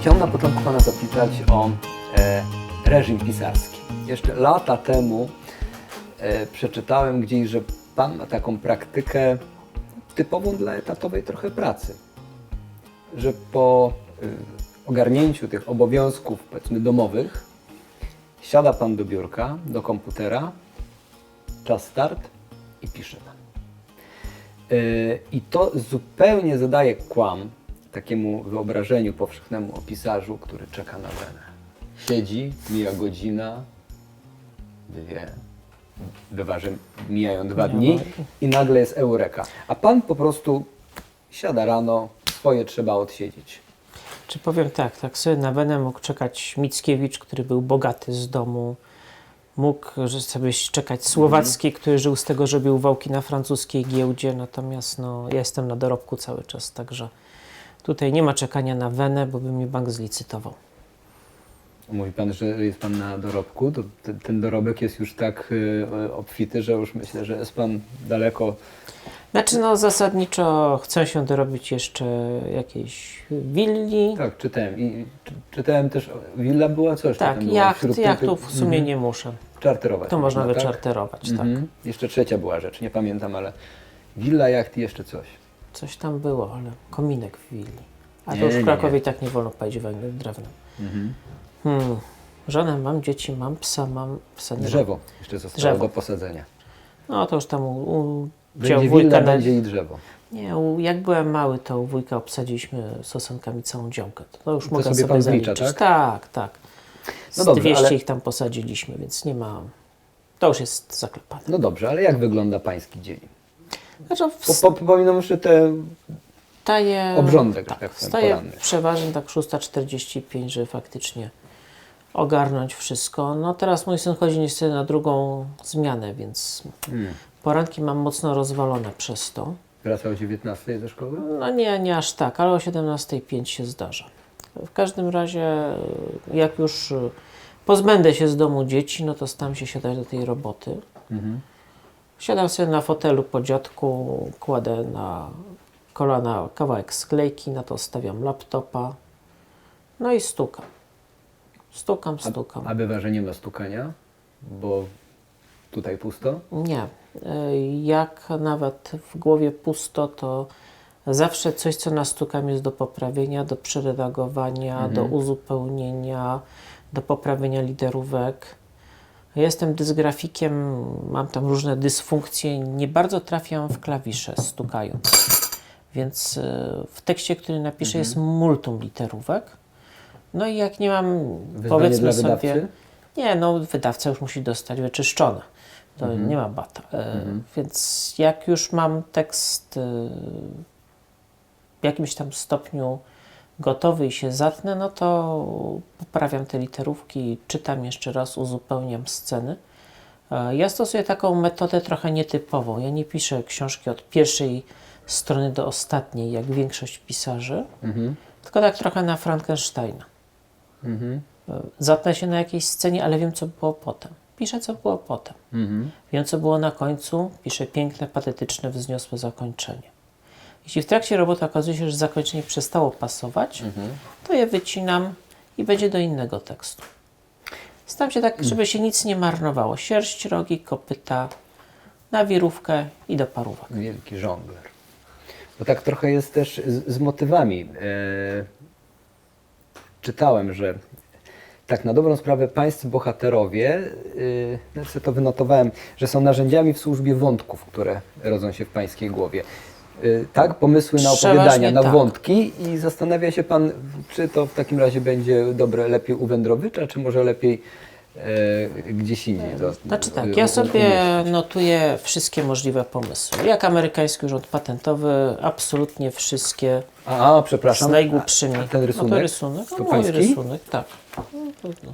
Chciałem na początku Pana zapytać o e, reżim pisarski. Jeszcze lata temu e, przeczytałem gdzieś, że Pan ma taką praktykę typową dla etatowej trochę pracy. Że po e, ogarnięciu tych obowiązków, powiedzmy, domowych, siada Pan do biurka, do komputera, czas start i pisze Pan. Yy, I to zupełnie zadaje kłam takiemu wyobrażeniu powszechnemu o pisarzu, który czeka na wenę. Siedzi, mija godzina, dwie, bywa, że mijają dwa dni i nagle jest eureka. A pan po prostu siada rano, swoje trzeba odsiedzieć. Czy powiem tak, tak sobie na wenę mógł czekać Mickiewicz, który był bogaty z domu. Mógł sobie czekać Słowacki, który żył z tego, że robił wałki na francuskiej giełdzie. Natomiast no, ja jestem na dorobku cały czas, także tutaj nie ma czekania na wenę, bo by mi bank zlicytował. Mówi pan, że jest pan na dorobku, to ten, ten dorobek jest już tak yy, obfity, że już myślę, że jest pan daleko Znaczy, no zasadniczo chcę się dorobić jeszcze jakiejś willi. Tak, czytałem. I czy, czytałem też, willa była coś Tak, tam było jacht, wśród tych- jachtów w sumie nie muszę. Czarterować. To można tak? wyczarterować, tak. Mhm. Jeszcze trzecia była rzecz, nie pamiętam, ale willa, jacht i jeszcze coś. Coś tam było, ale kominek w willi. A Nie, to już w Krakowie nie. tak nie wolno palić węglem drewnem. Mhm. Hmm. Żonę mam, dzieci mam, psa mam, psa nie. Drzewo jeszcze zostało Drzewo. do posadzenia. No to już tam u, u Będzie wujka na... będzie i drzewo. Nie, u, jak byłem mały, to u wujka obsadziliśmy sosenkami całą działkę. To, to już To mogę sobie sobie, zaliczyć. tak? tak, tak. Z No dobrze, 200 ale- ich tam posadziliśmy, więc nie ma... To już jest zaklepane. No dobrze, ale jak wygląda pański dzień? Znaczy, Po, po, powinnam jeszcze te... wstaję... obrządek, tak, tak poranny. przeważnie tak 6.45, żeby faktycznie ogarnąć wszystko. No teraz mój syn chodzi niestety na drugą zmianę, więc Hmm. poranki mam mocno rozwalone przez to. Wraca o 19 ze szkoły? No nie, nie aż tak, ale o 17.05 się zdarza. W każdym razie, jak już y, pozbędę się z domu dzieci, no to staram się siadać do tej roboty. Mhm. Siadam sobie na fotelu po dziadku, kładę na kolana kawałek sklejki, na to stawiam laptopa, no i stukam. Stukam, stukam. A bywa, że nie ma stukania, bo tutaj pusto? Nie. Y, Jak nawet w głowie pusto, to zawsze coś, co nastukam, jest do poprawienia, do przeredagowania, do uzupełnienia, do poprawienia liderówek. Jestem dysgrafikiem, mam tam różne dysfunkcje, nie bardzo trafiam w klawisze stukając. Więc y, w tekście, który napiszę, jest multum literówek. No i jak nie mam, Wyzwanie powiedzmy sobie, wydawcy? nie, no wydawca już musi dostać wyczyszczone. To Mhm. nie ma bata. E, Więc jak już mam tekst e, w jakimś tam stopniu gotowy i się zatnę, no to poprawiam te literówki, czytam jeszcze raz, uzupełniam sceny. E, Ja stosuję taką metodę trochę nietypową. Ja nie piszę książki od pierwszej strony do ostatniej, jak większość pisarzy, Mhm. tylko tak trochę na Frankensteina. Mhm. Zatnę się na jakiejś scenie, ale wiem, co było potem. Piszę, co było potem. Mhm. Wiem, co było na końcu, piszę piękne, patetyczne, wzniosłe zakończenie. Jeśli w trakcie roboty okazuje się, że zakończenie przestało pasować, to je wycinam i będzie do innego tekstu. Staram się tak, żeby się nic nie marnowało. Sierść, rogi, kopyta, na wirówkę i do parówek. Wielki żongler. Bo tak trochę jest też z, z motywami. E, czytałem, że tak na dobrą sprawę pańscy bohaterowie, yy, ja sobie to wynotowałem, że są narzędziami w służbie wątków, które rodzą się w pańskiej głowie. Yy, tak, pomysły na opowiadania, na tak. wątki i zastanawia się pan, czy to w takim razie będzie dobre lepiej u wędrowicza, czy może lepiej e, gdzieś indziej. To, Znaczy y, tak, ja u- sobie umieścić. notuję wszystkie możliwe pomysły. Jak amerykański urząd patentowy, absolutnie wszystkie A, a, z przepraszam. najgłupszymi. A, ten rysunek? No to rysunek, no mój rysunek, tak. No, to, no.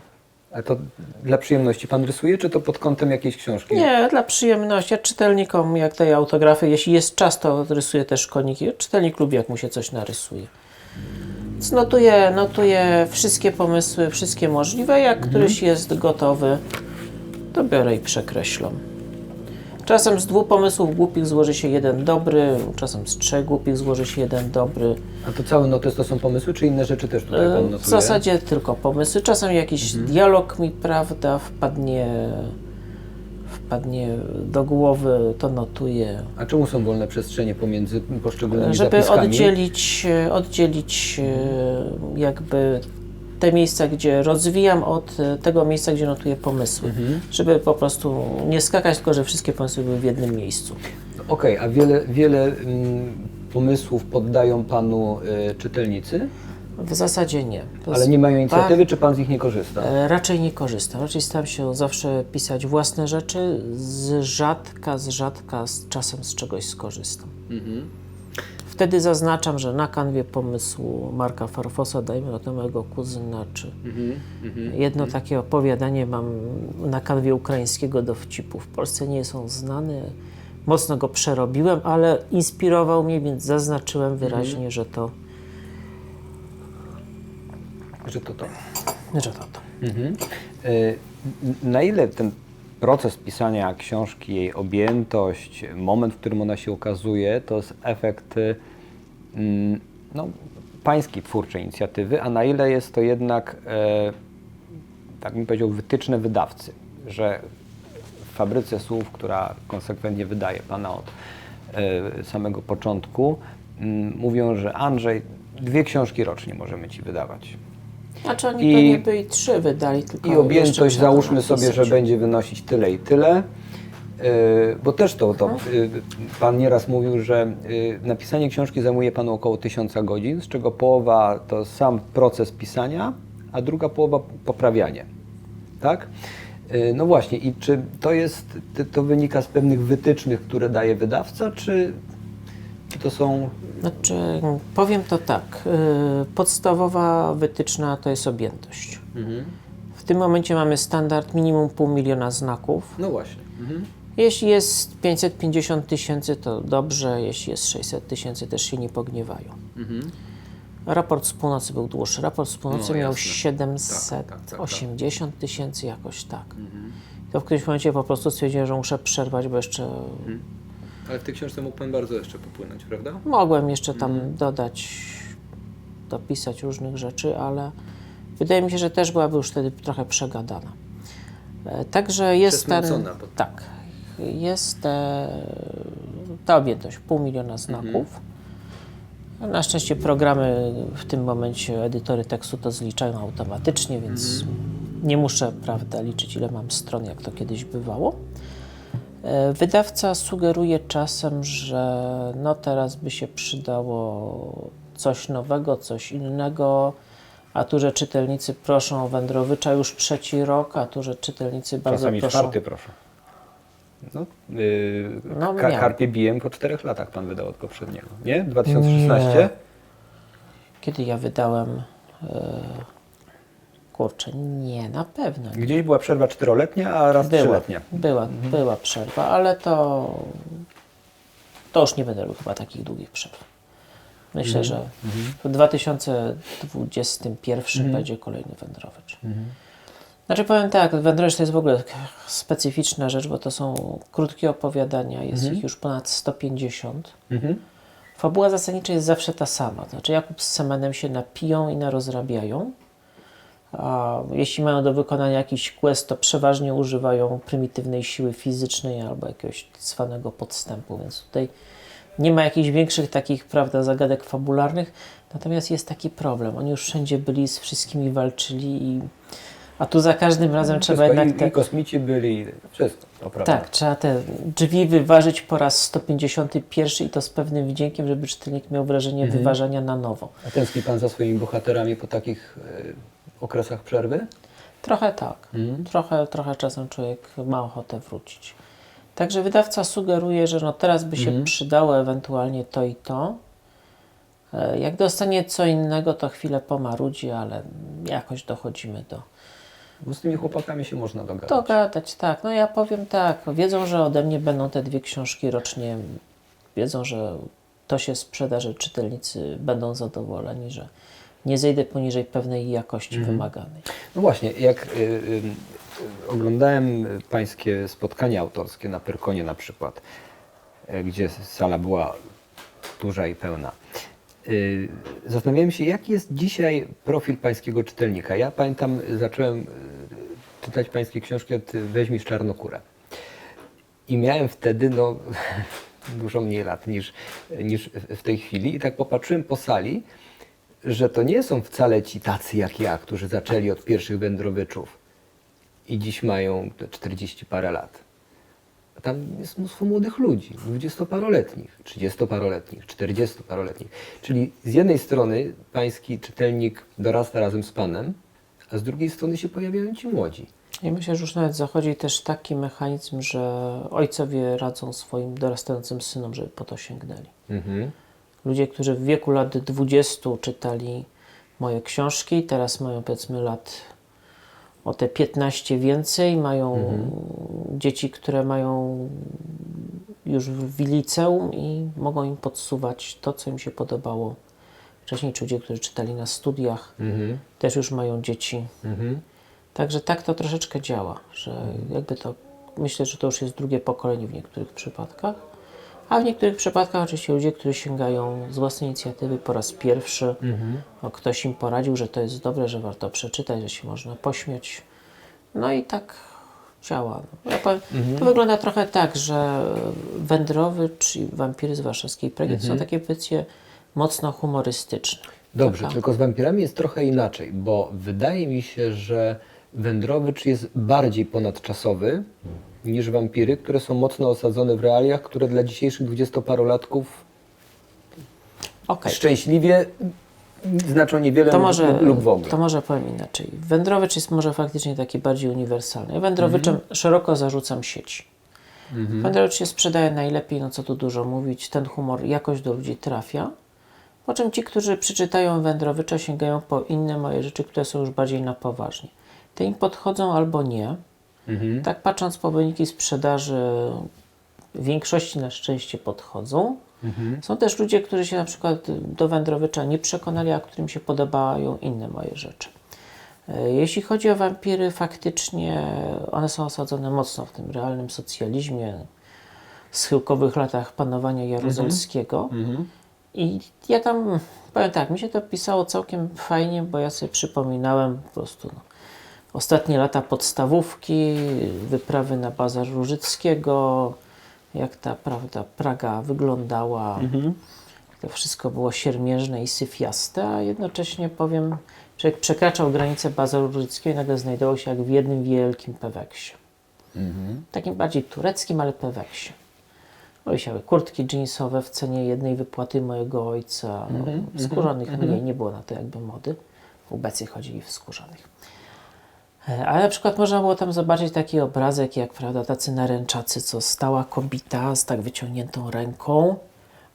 A to dla przyjemności pan rysuje, czy to pod kątem jakiejś książki? Nie, dla przyjemności. Ja czytelnikom, jak daję autografy, jeśli jest czas, to rysuję też koniki. Czytelnik lubi, jak mu się coś narysuje. Więc notuję, notuję wszystkie pomysły, wszystkie możliwe. Jak któryś jest gotowy, to biorę i przekreślam. Czasem z dwóch pomysłów głupich złoży się jeden dobry, czasem z trzech głupich złoży się jeden dobry. A to cały notes to są pomysły, czy inne rzeczy też tutaj pan E, notuje? W zasadzie tylko pomysły. Czasem jakiś Mhm. dialog mi, prawda, wpadnie, wpadnie do głowy, to notuję. A czemu są wolne przestrzenie pomiędzy poszczególnymi Żeby zapiskami? oddzielić, oddzielić e, jakby te miejsca, gdzie rozwijam od e, tego miejsca, gdzie notuję pomysły. Mhm. Żeby po prostu nie skakać, tylko że wszystkie pomysły były w jednym miejscu. Okej, a wiele, wiele mm, pomysłów poddają panu y, czytelnicy, W zasadzie nie. To ale nie mają inicjatywy, bar- czy pan z nich nie korzysta? E, Raczej nie korzystam. Raczej staram się zawsze pisać własne rzeczy. Z rzadka, z rzadka, z czasem z czegoś skorzystam. Mhm. Wtedy zaznaczam, że na kanwie pomysłu Marka Farfosa, dajmy na to mojego kuzyna, czy Mhm. jedno takie opowiadanie mam na kanwie ukraińskiego dowcipu. W Polsce nie są znane. Mocno go przerobiłem, ale inspirował mnie, więc zaznaczyłem wyraźnie, że to, Że to to. że to, to. Mhm. Y, Na ile ten proces pisania książki, jej objętość, moment, w którym ona się ukazuje, to jest efekt mm, no, pańskiej twórczej inicjatywy, a na ile jest to jednak, e, tak bym powiedział, wytyczne wydawcy, że w fabryce słów, która konsekwentnie wydaje Pana od e, samego początku, mm, mówią, że Andrzej, dwie książki rocznie możemy Ci wydawać. Znaczy oni I- pewnie by i trzy wydali, tylko I objętość załóżmy sobie, że będzie wynosić tyle i tyle. Yy, bo też to, to yy, Pan nieraz mówił, że yy, napisanie książki zajmuje Panu około tysiąca godzin, z czego połowa to sam proces pisania, a druga połowa poprawianie. Tak? Yy, no właśnie, i czy to jest, to wynika z pewnych wytycznych, które daje wydawca, czy, czy to są... Znaczy, powiem to tak. y, Podstawowa wytyczna to jest objętość. W tym momencie mamy standard minimum pół miliona znaków. No właśnie. Mhm. Jeśli jest 550 tysięcy, to dobrze. Jeśli jest 600 tysięcy, też się nie pogniewają. Raport z północy był dłuższy. Raport z północy No, miał jasne. Tak, tak, tak. 780 tysięcy, jakoś tak. To w którymś momencie po prostu stwierdziłem, że muszę przerwać, bo jeszcze Ale w tej książce mógł Pan bardzo jeszcze popłynąć, prawda? Mogłem jeszcze tam dodać, dopisać różnych rzeczy, ale wydaje mi się, że też byłaby już wtedy trochę przegadana. E, Także jest ten. Tak. Jest e, ta objętość, pół miliona znaków. Na szczęście programy w tym momencie, edytory tekstu to zliczają automatycznie, więc nie muszę prawda, liczyć, ile mam stron, jak to kiedyś bywało. E, Wydawca sugeruje czasem, że no teraz by się przydało coś nowego, coś innego, a tu, że czytelnicy proszą o Wędrowycza już trzeci rok, a tu, że czytelnicy bardzo Czasami proszą... czwarty, proszę. No, yy, No, Ka- Diem po czterech latach pan wydał od poprzedniego, nie? 2016? Kiedy ja wydałem... E, kurczę, nie, na pewno nie. Gdzieś była przerwa czteroletnia, a raz Była, trzyletnia. była, była przerwa, ale to, to już nie będę robił chyba takich długich przerw. Myślę, że w 2021 będzie kolejny wędrowicz. Znaczy powiem tak, wędrowicz to jest w ogóle specyficzna rzecz, bo to są krótkie opowiadania, jest ich już ponad 150. Mhm. Fabuła zasadnicza jest zawsze ta sama. Znaczy Jakub z Semanem się napiją i narozrabiają. A jeśli mają do wykonania jakiś quest, to przeważnie używają prymitywnej siły fizycznej albo jakiegoś cwanego podstępu, więc tutaj nie ma jakichś większych takich, prawda, zagadek fabularnych. Natomiast jest taki problem. Oni już wszędzie byli, z wszystkimi walczyli i... A tu za każdym razem trzeba jednak i, te... I kosmici byli, wszystko, to prawda. Tak, trzeba te drzwi wyważyć po raz 151 i to z pewnym wdziękiem, żeby czytelnik miał wrażenie Mhm. wyważania na nowo. A tęskni pan za swoimi bohaterami po takich y, okresach przerwy? Trochę tak. Mhm. Trochę, trochę czasem człowiek ma ochotę wrócić. Także wydawca sugeruje, że no teraz by się Mhm. przydało ewentualnie to i to. E, Jak dostanie co innego, to chwilę pomarudzi, ale jakoś dochodzimy do, Bo z tymi chłopakami się można dogadać. Dogadać, tak. No ja powiem tak. Wiedzą, że ode mnie będą te dwie książki rocznie. Wiedzą, że to się sprzeda, że czytelnicy będą zadowoleni, że nie zejdę poniżej pewnej jakości Mhm. wymaganej. No właśnie, jak y, y, oglądałem pańskie spotkania autorskie na Pyrkonie na przykład, e, gdzie sala była duża i pełna. Y, Zastanawiałem się, jaki jest dzisiaj profil pańskiego czytelnika. Ja pamiętam, zacząłem y, czytać pańskie książki od y, Weźmisz Czarnokórę. I miałem wtedy no, dużo mniej lat niż, niż w tej chwili. I tak popatrzyłem po sali, że to nie są wcale ci tacy jak ja, którzy zaczęli od pierwszych wędrowyczów i dziś mają te 40 parę lat. Tam jest mnóstwo młodych ludzi, dwudziestoparoletnich, trzydziestoparoletnich, czterdziestoparoletnich. Czyli z jednej strony pański czytelnik dorasta razem z panem, a z drugiej strony się pojawiają ci młodzi. I myślę, że już nawet zachodzi też taki mechanizm, że ojcowie radzą swoim dorastającym synom, żeby po to sięgnęli. Mhm. Ludzie, którzy w wieku lat 20 czytali moje książki, teraz mają powiedzmy lat o te 15 więcej, mają dzieci, które mają już w liceum i mogą im podsuwać to, co im się podobało wcześniej, czy ludzie, którzy czytali na studiach, Mhm. też już mają dzieci. Mhm. Także tak to troszeczkę działa, że jakby to, myślę, że to już jest drugie pokolenie w niektórych przypadkach, a w niektórych przypadkach oczywiście ludzie, którzy sięgają z własnej inicjatywy po raz pierwszy, o, ktoś im poradził, że to jest dobre, że warto przeczytać, że się można pośmiać. No i tak działa. No, ja powiem, To wygląda trochę tak, że Wędrowy czy Wampiry z Warszawskiej Pragi to są takie pozycje mocno humorystyczne. Dobrze, Taka- tylko z wampirami jest trochę inaczej, bo wydaje mi się, że wędrowicz jest bardziej ponadczasowy niż wampiry, które są mocno osadzone w realiach, które dla dzisiejszych dwudziestoparolatków Okej. szczęśliwie znaczą niewiele To może, lub w ogóle. to może powiem inaczej. Wędrowicz jest może faktycznie taki bardziej uniwersalny. Ja wędrowiczem szeroko zarzucam sieci. Wędrowicz się sprzedaje najlepiej, no co tu dużo mówić. Ten humor jakoś do ludzi trafia. Po czym ci, którzy przeczytają Wędrowicza, sięgają po inne moje rzeczy, które są już bardziej na poważnie. Te im podchodzą albo nie. Mhm. Tak patrząc po wyniki sprzedaży, w większości na szczęście podchodzą. Są też ludzie, którzy się na przykład do wędrowicza nie przekonali, a którym się podobają inne moje rzeczy. E, Jeśli chodzi o wampiry, faktycznie one są osadzone mocno w tym realnym socjalizmie, schyłkowych latach panowania Jaruzelskiego. I ja tam, powiem tak, mi się to pisało całkiem fajnie, bo ja sobie przypominałem po prostu no, ostatnie lata podstawówki, wyprawy na bazar Różyckiego, jak ta prawda, Praga wyglądała. To wszystko było siermierzne i syfiaste, a jednocześnie powiem, że jak przekraczał granicę bazaru Różyckiego i nagle znajdował się jak w jednym wielkim peweksie. Takim bardziej tureckim, ale peweksie. No, Wisiały kurtki jeansowe w cenie jednej wypłaty mojego ojca. No, skórzanych mniej, nie było na to jakby mody. Ubecy chodzili w skórzanych. E, Ale na przykład można było tam zobaczyć taki obrazek, jak prawda, tacy naręczacy, co stała kobita z tak wyciągniętą ręką,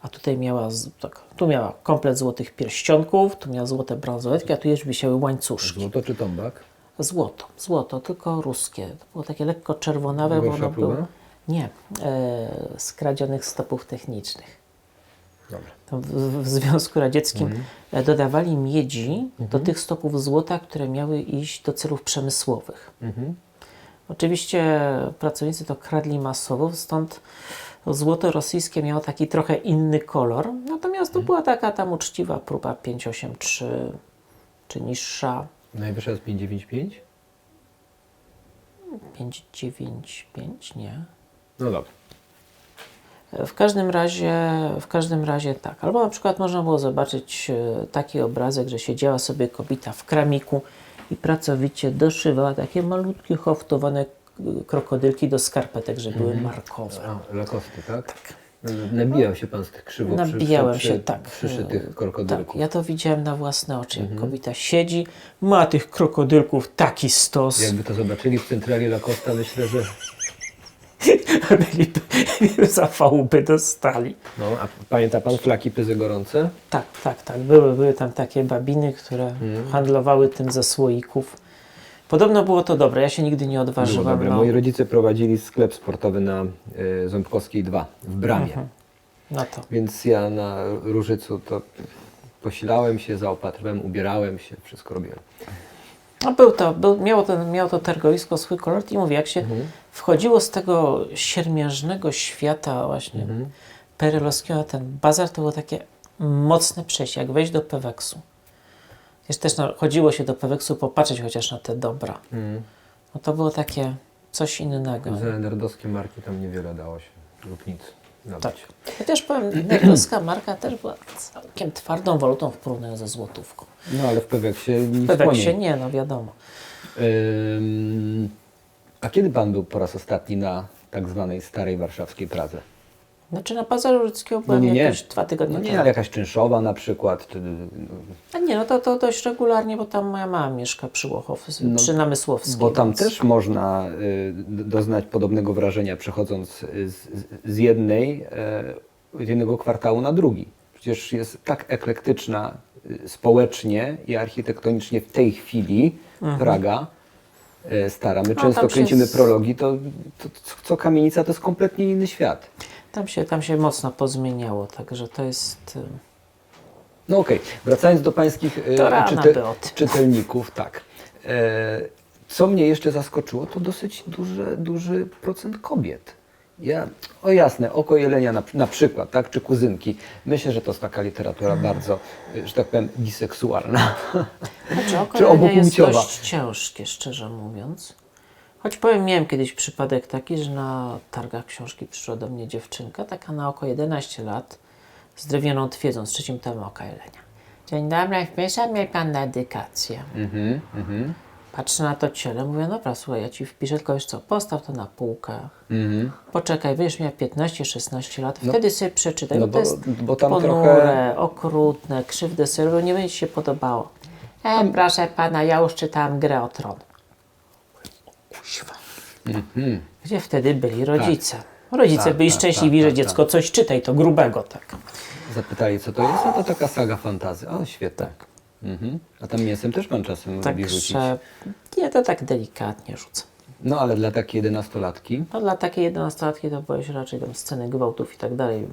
a tutaj miała, tak, tu miała komplet złotych pierścionków, tu miała złote bransoletki, a tu jeszcze wisiały łańcuszki. Złoto czy tombak? Złoto, złoto, tylko ruskie. To było takie lekko czerwonawe, bo ono było... Nie, e, z kradzionych stopów technicznych. W, w Związku Radzieckim e, dodawali miedzi do tych stopów złota, które miały iść do celów przemysłowych. Oczywiście pracownicy to kradli masowo, stąd złoto rosyjskie miało taki trochę inny kolor, natomiast to była taka tam uczciwa próba 583 czy niższa Najwyższa jest 595? 595, nie. No dobra. W każdym razie, w każdym razie tak. Albo na przykład można było zobaczyć e, taki obrazek, że siedziała sobie kobieta w kramiku i pracowicie doszywała takie malutkie haftowane k- krokodylki do skarpetek, że były markowe. A, lakosty, tak? tak. Nabijał się pan z tych krzywo przy- Nabijałem przy- się, tak. przyszytych Tak, krokodylków. ja to widziałem na własne oczy. Jak kobieta siedzi, ma tych krokodylków taki stos. Jakby to zobaczyli w centrali Lacosta, myślę, że... Byliby, zafału by dostali. No, a pamięta pan flaki pyzy gorące? Tak, tak, tak. Były, były tam takie babiny, które Mhm. handlowały tym ze słoików. Podobno było to dobre, ja się nigdy nie Było odważyłam. dobre. no, Moi rodzice prowadzili sklep sportowy na y, Ząbkowskiej 2 w Bramie. Mhm. na to. Więc ja na Różycu to posilałem się, zaopatrywałem, ubierałem się, wszystko robiłem. No był to, był, miało, ten, miało to targowisko swój kolor i mówię, jak się Mhm. wchodziło z tego siermiężnego świata właśnie Mhm. perelowskiego na ten bazar, to było takie mocne przejście, jak wejść do Peweksu. Jest też no, chodziło się do Peweksu popatrzeć chociaż na te dobra. Mhm. No to było takie coś innego. Za nerdowskie marki tam niewiele dało się lub nic nabyć. Tak. Ja też powiem, nerdowska marka też była całkiem twardą walutą w porównaniu ze złotówką. No ale w Peweksie nic W Peweksie nie, no wiadomo. Ym, a kiedy pan był po raz ostatni na tak zwanej starej warszawskiej Pradze? Znaczy na Bazarze Ludzkiego No byłem nie. jakieś dwa tygodnie No nie, temu. ale jakaś czynszowa na przykład. Czy, A nie, no to, to dość regularnie, bo tam moja mama mieszka przy Łochow, przy Namysłowskiej. No, bo tam więc- też można y, doznać podobnego wrażenia przechodząc z, z jednej, y, z jednego kwartału na drugi. Przecież jest tak eklektyczna y, społecznie i architektonicznie w tej chwili Praga y, stara. My Mhm. No, często kręcimy z- prologi, to, to co kamienica to jest kompletnie inny świat. Tam się, tam się mocno pozmieniało, także to jest... y, No okej, wracając do pańskich y, tym. czytelników, tak. E, co mnie jeszcze zaskoczyło, to dosyć duży, duży procent kobiet. Ja, o jasne, oko jelenia na, na przykład, tak, czy kuzynki. Myślę, że to jest taka literatura Mm. bardzo, że tak powiem, biseksualna. Znaczy, oko Czy jelenia jest obopłciowa. dość ciężkie, szczerze mówiąc. Choć powiem, miałem kiedyś przypadek taki, że na targach książki przyszła do mnie dziewczynka, taka na oko 11 lat, z drewnianą twierdzą, z trzecim tomem oka jelenia. Dzień dobry, wpisze mnie pan na edykację. mhm, mhm, Patrzę na to ciele, mówię, dobra, słuchaj, ja ci wpiszę, tylko wiesz co, postaw to na półkę. mhm. Poczekaj, będziesz miał 15-16 lat, wtedy sobie przeczytaj, no bo, bo- to jest bo tam ponure, trochę- okrutne, krzywdę sobie nie będzie ci się podobało. E, proszę pana, ja już czytałam grę o tron. Kuźwa. Gdzie wtedy byli rodzice? Rodzice Tak, byli tak, szczęśliwi, tak, że tak, dziecko coś czyta i to grubego, tak. Zapytali, co to jest? No to taka saga fantazy. O, świetnie. Tak. Mhm. A tam mięsem też pan czasem lubi rzucić. Także nie, to tak delikatnie rzucę. No ale dla takiej jedenastolatki, No dla takiej jedenastolatki to boję się raczej tam sceny gwałtów i tak dalej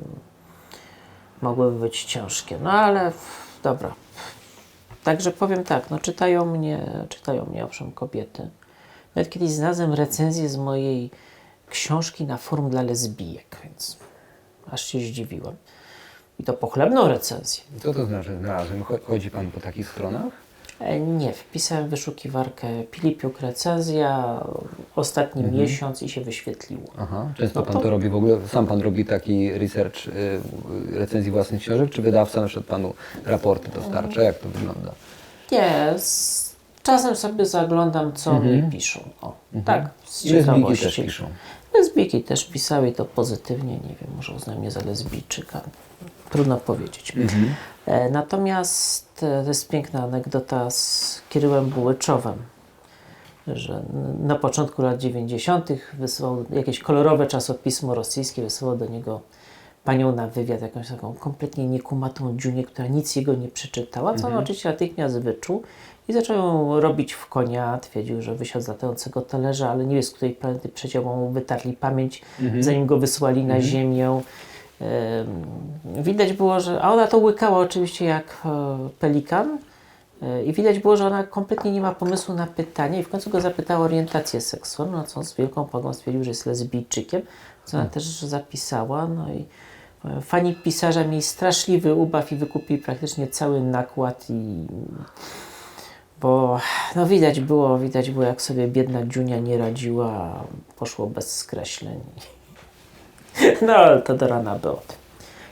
mogłyby być ciężkie. No ale f- dobra. Także powiem tak, no czytają mnie, czytają mnie owszem kobiety. Nawet kiedyś znalazłem recenzję z mojej książki na forum dla lesbijek, więc aż się zdziwiłem. I to pochlebną recenzję. Co to znaczy znalazłem? Cho- Chodzi Pan po takich stronach? E, Nie, wpisałem w wyszukiwarkę Pilipiuk recenzja, ostatni miesiąc i się wyświetliło. Aha. Często No Pan to- to robi w ogóle? Sam Pan robi taki research y, recenzji własnych książek, czy wydawca na przykład Panu raporty dostarcza? Jak to wygląda? Nie, z, czasem sobie zaglądam, co mi piszą. O, tak, z ciekawości. też piszą. Lesbijki też pisały to pozytywnie, nie wiem, może uznają mnie za lesbijczyka. Trudno powiedzieć. E, natomiast e, to jest piękna anegdota z Kiryłem Bułyczowem, że na początku lat 90. wysłał jakieś kolorowe czasopismo rosyjskie, wysłał do niego panią na wywiad, jakąś taką kompletnie niekumatą dziunię, która nic jego nie przeczytała, co on oczywiście natychmiast wyczuł i zaczął robić w konia. Twierdził, że wysiadł z latającego talerza, ale nie wie z której planety przeciął, mu wytarli pamięć, zanim go wysłali na Ziemię. Ym, Widać było, że. A ona to łykała oczywiście jak e, pelikan. E, I widać było, że ona kompletnie nie ma pomysłu na pytanie i w końcu go zapytała o orientację seksualną, na co on z wielką pogą stwierdził, że jest lesbijczykiem, co ona też zapisała. No i e, fani pisarza mieli straszliwy ubaw i wykupili praktycznie cały nakład i bo no widać było, widać było jak sobie biedna Dziunia nie radziła, poszło bez skreśleń. No ale to do rana było.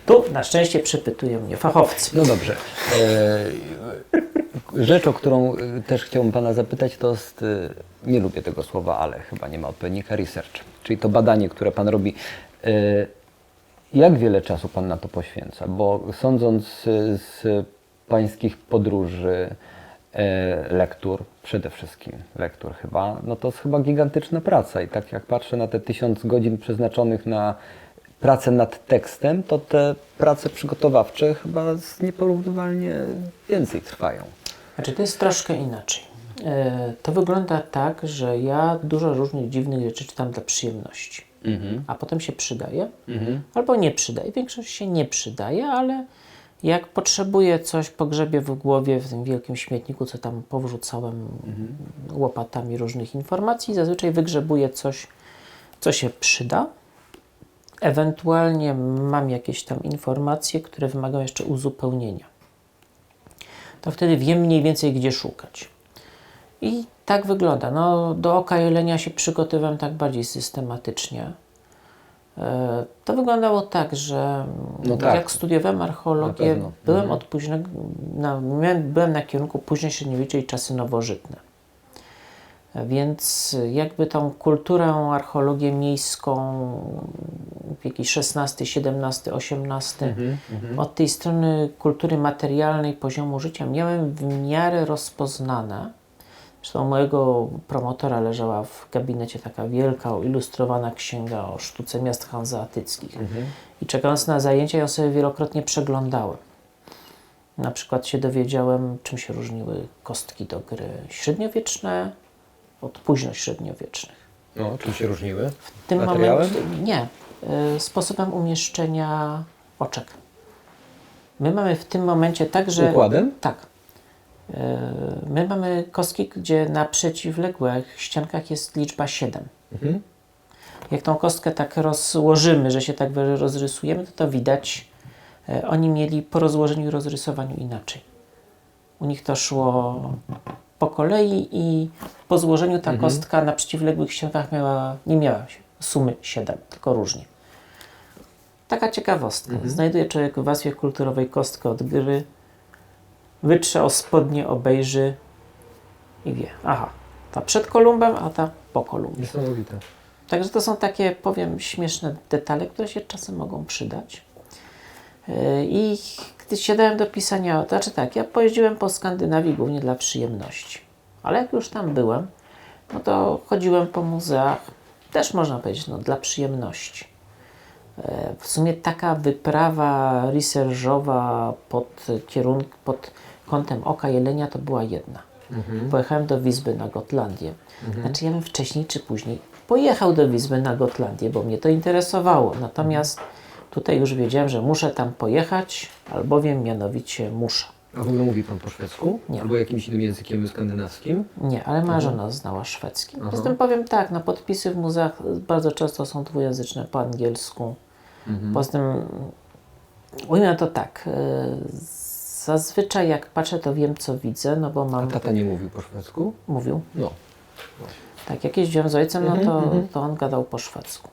Tu na szczęście przypytują mnie fachowcy. No dobrze. E, rzecz, o którą y, też chciałbym Pana zapytać, to jest, y, nie lubię tego słowa, ale chyba nie ma odpowiednika, research, czyli to badanie, które Pan robi. E, Jak wiele czasu Pan na to poświęca? Bo sądząc z Pańskich podróży, e, lektur, przede wszystkim lektur chyba, no to jest chyba gigantyczna praca i tak jak patrzę na te tysiąc godzin przeznaczonych na pracę nad tekstem, to te prace przygotowawcze chyba z nieporównywalnie więcej trwają. Znaczy to jest troszkę inaczej. E, To wygląda tak, że ja dużo różnych dziwnych rzeczy czytam dla przyjemności, a potem się przydaje albo nie przydaje. Większość się nie przydaje, ale Jak potrzebuję coś, pogrzebię w głowie w tym wielkim śmietniku, co tam powrzucałem łopatami różnych informacji. Zazwyczaj wygrzebuję coś, co się przyda. Ewentualnie mam jakieś tam informacje, które wymagają jeszcze uzupełnienia. To wtedy wiem mniej więcej, gdzie szukać. I tak wygląda. No, do oka jelenia się przygotowałem tak bardziej systematycznie. E, To wyglądało tak, że No tak. jak studiowałem archeologię, pewno. byłem Mhm. od późnego, na, byłem na kierunku późne średniowiecze i czasy nowożytne. Więc jakby tą kulturę, archeologię miejską, jakiś XVI, XVII, XVIII, od tej strony kultury materialnej, poziomu życia miałem w miarę rozpoznane. Zresztą mojego promotora leżała w gabinecie taka wielka, ilustrowana księga o sztuce miast hanzeatyckich. I czekając na zajęcia, ją sobie wielokrotnie przeglądałem. Na przykład się dowiedziałem, czym się różniły kostki do gry średniowieczne od późnośredniowiecznych. No, czym się różniły? W tym Materiałem? momencie nie, y, sposobem umieszczenia oczek. My mamy w tym momencie tak, że Układem? tak. Y, My mamy kostki, gdzie na przeciwległych ściankach jest liczba 7. Mhm. Jak tą kostkę tak rozłożymy, że się tak rozrysujemy, to to widać. y, Oni mieli po rozłożeniu i rozrysowaniu inaczej. U nich to szło po kolei i po złożeniu ta kostka na przeciwległych ściankach miała, nie miała sumy 7, tylko różnie. Taka ciekawostka. Znajduje człowiek w warstwie kulturowej kostkę od gry, wytrze o spodnie, obejrzy i wie, aha, ta przed Kolumbem, a ta po Kolumbie. Niesamowite. Także to są takie, powiem, śmieszne detale, które się czasem mogą przydać. Yy, I gdy siadałem do pisania, to znaczy tak, ja pojeździłem po Skandynawii głównie dla przyjemności. Ale jak już tam byłem, no to chodziłem po muzeach, też można powiedzieć, no dla przyjemności. W sumie taka wyprawa researchowa pod, kierunk- pod kątem oka jelenia to była jedna. Pojechałem do Wizby na Gotlandię. Znaczy ja bym wcześniej czy później pojechał do Wizby na Gotlandię, bo mnie to interesowało. Natomiast tutaj już wiedziałem, że muszę tam pojechać, albowiem mianowicie muszę. A w ogóle mówi Pan po szwedzku? Nie. Albo jakimś innym językiem skandynawskim? Nie, ale moja żona znała szwedzki. Poza tym powiem tak, no podpisy w muzeach bardzo często są dwujęzyczne po angielsku. Poza tym ujmę to tak. y, Zazwyczaj jak patrzę, to wiem co widzę, no bo A mam. tata nie mówił po szwedzku? Mówił. No. Tak, jak jeździłem z ojcem, no Mhm, to, to on gadał po szwedzku.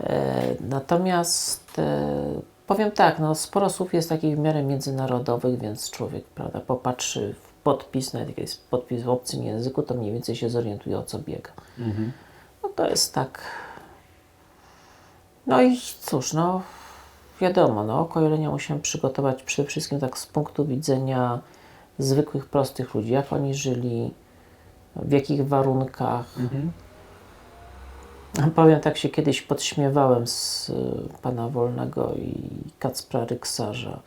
E, natomiast e, powiem tak, no sporo słów jest takich w miarę międzynarodowych, więc człowiek, prawda, popatrzy w podpis, nawet jak jest podpis w obcym języku, to mniej więcej się zorientuje o co biega. No to jest tak. No i cóż, no wiadomo, no oko jelenia musiałem przygotować przede wszystkim tak z punktu widzenia zwykłych, prostych ludzi, jak oni żyli, w jakich warunkach. Powiem, tak się kiedyś podśmiewałem z y, pana Wolnego i Kacpra Ryksarza.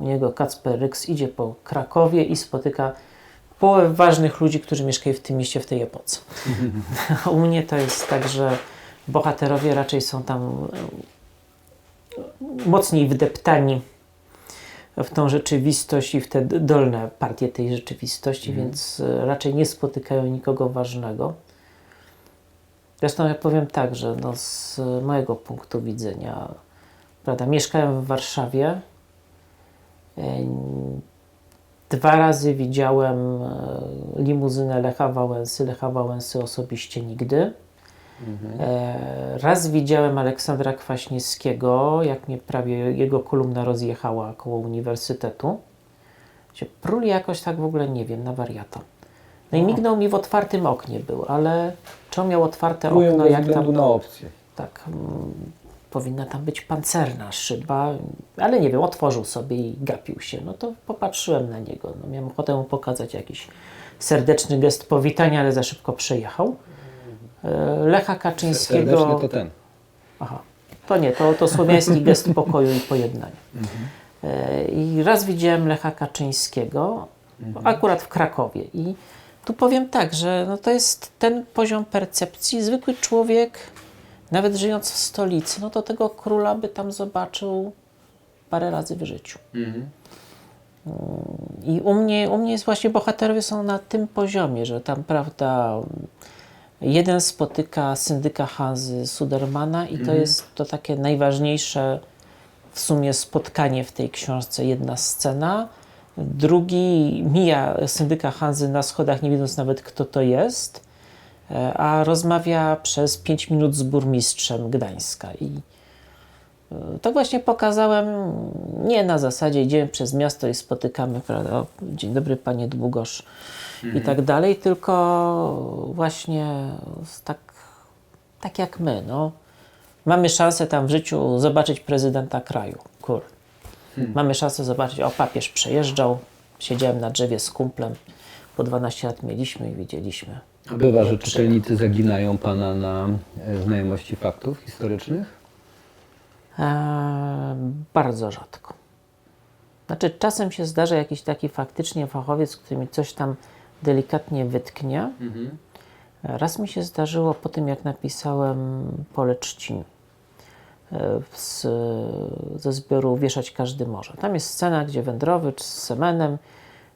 U niego Kacper Ryks idzie po Krakowie i spotyka połowę ważnych ludzi, którzy mieszkają w tym mieście w tej epoce. U mnie to jest tak, że bohaterowie raczej są tam y, mocniej wdeptani w tą rzeczywistość i w te dolne partie tej rzeczywistości, więc y, raczej nie spotykają nikogo ważnego. Zresztą ja powiem tak, że no z mojego punktu widzenia, prawda, mieszkałem w Warszawie. Em, Dwa razy widziałem e, limuzynę Lecha Wałęsy. Lecha Wałęsy osobiście nigdy. E, Raz widziałem Aleksandra Kwaśniewskiego, jak mnie prawie jego kolumna rozjechała koło uniwersytetu. Się pruli jakoś tak w ogóle nie wiem, na wariata. No i mignął mi w otwartym oknie był, ale czy on miał otwarte Mówią okno, jak tam na opcję. tak, mm, powinna tam być pancerna szyba, ale nie wiem, otworzył sobie i gapił się. No to popatrzyłem na niego. No, miałem ochotę mu pokazać jakiś serdeczny gest powitania, ale za szybko przejechał. E, Lecha Kaczyńskiego. Serdeczny to ten. Aha, to nie, to, to słowiański gest pokoju i pojednania. E, I raz widziałem Lecha Kaczyńskiego, akurat w Krakowie. I tu powiem tak, że no to jest ten poziom percepcji. Zwykły człowiek, nawet żyjąc w stolicy, no to tego króla by tam zobaczył parę razy w życiu. I u mnie, u mnie jest właśnie bohaterowie są na tym poziomie, że tam, prawda, jeden spotyka syndyka Hanzy Sudermana i to jest to takie najważniejsze w sumie spotkanie w tej książce, jedna scena. Drugi mija syndyka Hanzy na schodach, nie wiedząc nawet kto to jest, e, a rozmawia przez 5 minut z burmistrzem Gdańska. I to właśnie pokazałem nie na zasadzie idziemy przez miasto i spotykamy, prawda, o, dzień dobry panie Długosz i tak dalej, tylko właśnie tak, tak jak my, no. Mamy szansę tam w życiu zobaczyć prezydenta kraju. Kur. Mamy szansę zobaczyć, o papież przejeżdżał, siedziałem na drzewie z kumplem, po 12 lat mieliśmy i widzieliśmy. A bywa, że czytelnicy zaginają Pana na e, znajomości faktów historycznych? Eee, bardzo rzadko. Znaczy, czasem się zdarza jakiś taki faktycznie fachowiec, który mi coś tam delikatnie wytknie. Raz mi się zdarzyło po tym, jak napisałem Pole Trzcin e, z, ze zbioru Wieszać Każdy Może. Tam jest scena, gdzie Wędrowicz z Semenem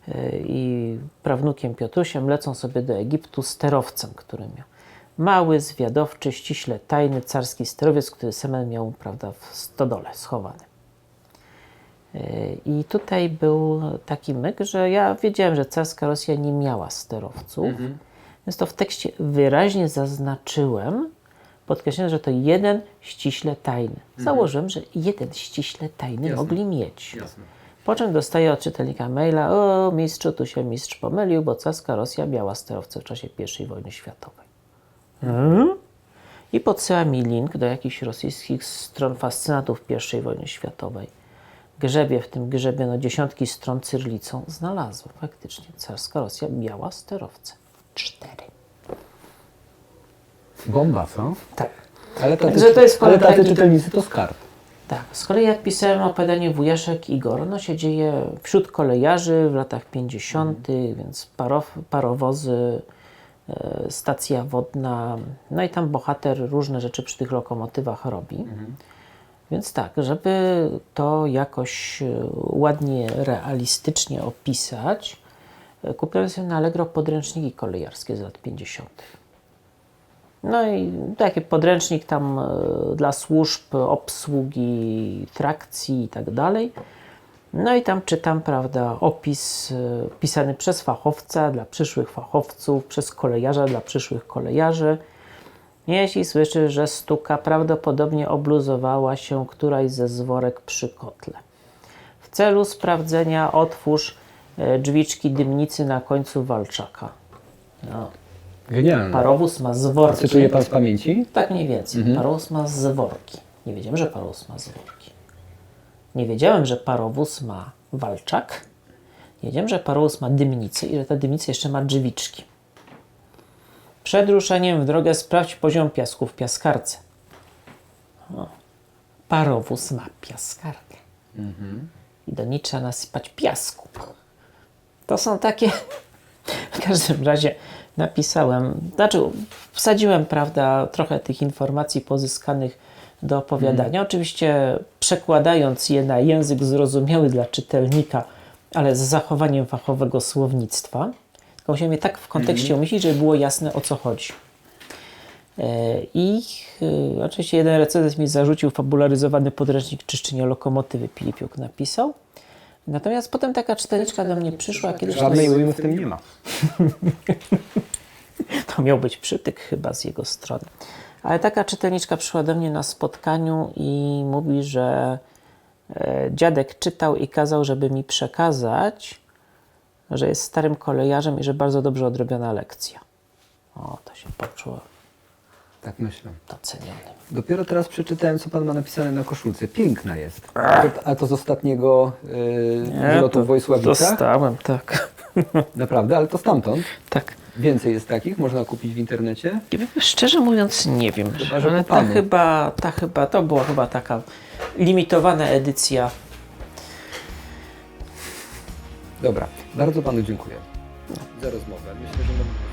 e, i prawnukiem Piotrusiem lecą sobie do Egiptu sterowcem, który miał. Mały, zwiadowczy, ściśle tajny carski sterowiec, który Semen miał prawda, w stodole schowany. E, I tutaj był taki myk, że ja wiedziałem, że carska Rosja nie miała sterowców, więc to w tekście wyraźnie zaznaczyłem, podkreślając, że to jeden ściśle tajny. Założyłem, że jeden ściśle tajny Jasne. mogli mieć. Jasne. Po czym dostaję od czytelnika maila, o mistrzu, tu się mistrz pomylił, bo carska Rosja miała sterowce w czasie I wojny światowej. Hmm? I podsyła mi link do jakichś rosyjskich stron fascynatów I wojny światowej. Grzebie w tym grzebie, no dziesiątki stron cyrlicą znalazłem. Faktycznie carska Rosja miała sterowce. Cztery. Bomba, co? Tak. Ale tacy, Także to jest ale taki- czytelnicy to skarb. Tak, z kolei jak pisałem opowiadanie Wujaszek Igor, no się dzieje wśród kolejarzy w latach 50., więc parow, parowozy, stacja wodna, no i tam bohater różne rzeczy przy tych lokomotywach robi. Więc tak, żeby to jakoś e, ładnie, realistycznie opisać, e, kupiłem sobie na Allegro podręczniki kolejarskie z lat 50. No i taki podręcznik tam e, dla służb, obsługi, trakcji i tak dalej. No i tam czytam, prawda, opis e, pisany przez fachowca dla przyszłych fachowców, przez kolejarza dla przyszłych kolejarzy. Jeśli słyszy, że stuka, prawdopodobnie obluzowała się któraś ze zworek przy kotle. W celu sprawdzenia otwórz e, drzwiczki dymnicy na końcu walczaka. No, Genialne. parowóz ma zworki. Cytuje Pan z pamięci? Tak mniej więcej. Parowóz ma zworki. Nie wiedziałem, że parowóz ma zworki. Nie wiedziałem, że parowóz ma walczak. Nie wiedziałem, że parowóz ma dymnicę i że ta dymnica jeszcze ma drzwiczki. Przed ruszeniem w drogę sprawdź poziom piasku w piaskarce. O. Parowóz ma piaskarkę. I do niej trzeba nasypać piasku. To są takie. W każdym razie napisałem, znaczy wsadziłem, prawda, trochę tych informacji pozyskanych do opowiadania. Oczywiście przekładając je na język zrozumiały dla czytelnika, ale z zachowaniem fachowego słownictwa. Tylko musiałem je tak w kontekście umieścić, żeby było jasne o co chodzi. E, I e, oczywiście jeden recenzent mi zarzucił fabularyzowany podręcznik czyszczenia lokomotywy Pilipiuk napisał. Natomiast potem taka czytelniczka do mnie przyszła kiedyś. Żadnej ujmy w tym nie ma. To miał być przytyk chyba z jego strony. Ale taka czytelniczka przyszła do mnie na spotkaniu i mówi, że e, dziadek czytał i kazał, żeby mi przekazać, że jest starym kolejarzem i że bardzo dobrze odrobiona lekcja. O, to się poczuło Tak myślę. doceniony. Dopiero teraz przeczytałem, co Pan ma napisane na koszulce. Piękna jest. A to, z ostatniego yy, wylotu w Wojsławica? Dostałem, tak. Naprawdę, ale to stamtąd. tak. Więcej jest takich, można kupić w internecie. Szczerze mówiąc nie wiem, Chyba, że ale ta chyba, ta chyba, to była chyba taka limitowana edycja Dobra, bardzo Panu dziękuję za rozmowę. Myślę, że